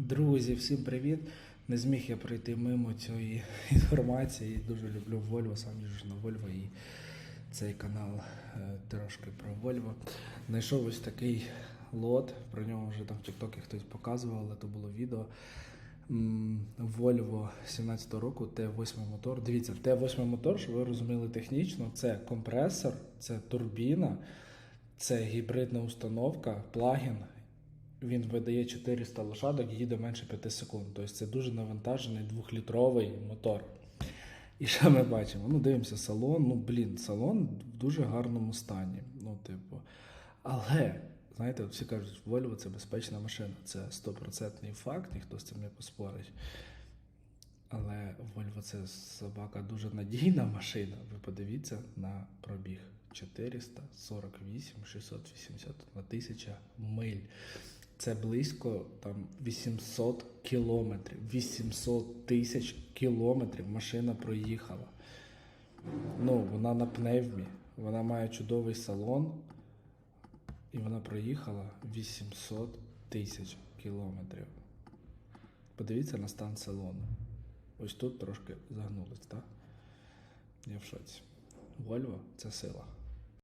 Друзі, всім привіт! Не зміг я пройти мимо цієї інформації. Дуже люблю Volvo, сам їжджу на Volvo і цей канал е, трошки про Volvo. Знайшов ось такий лот, про нього вже там в Тіктокі хтось показував, але то було відео. М, Volvo 17 року Т8 мотор. Дивіться, Т8 мотор, щоб ви розуміли технічно, це компресор, це турбіна, це гібридна установка, плагін він видає 400 лошадок, їде менше 5 секунд. Тобто це дуже навантажений двохлітровий мотор. І що ми бачимо? Ну, дивимося салон. Ну, блін, салон в дуже гарному стані. Ну, типу. Але, знаєте, всі кажуть, Volvo це безпечна машина. Це 100% факт, ніхто з цим не поспорить. Але Volvo це собака дуже надійна машина. Ви подивіться на пробіг 448 681 тисяча миль. Це близько там 800 кілометрів. 800 тисяч кілометрів машина проїхала. Ну, вона на пневмі, вона має чудовий салон, і вона проїхала 800 тисяч кілометрів. Подивіться на стан салону. Ось тут трошки загнулось, так? Я в шоці. Volvo це сила.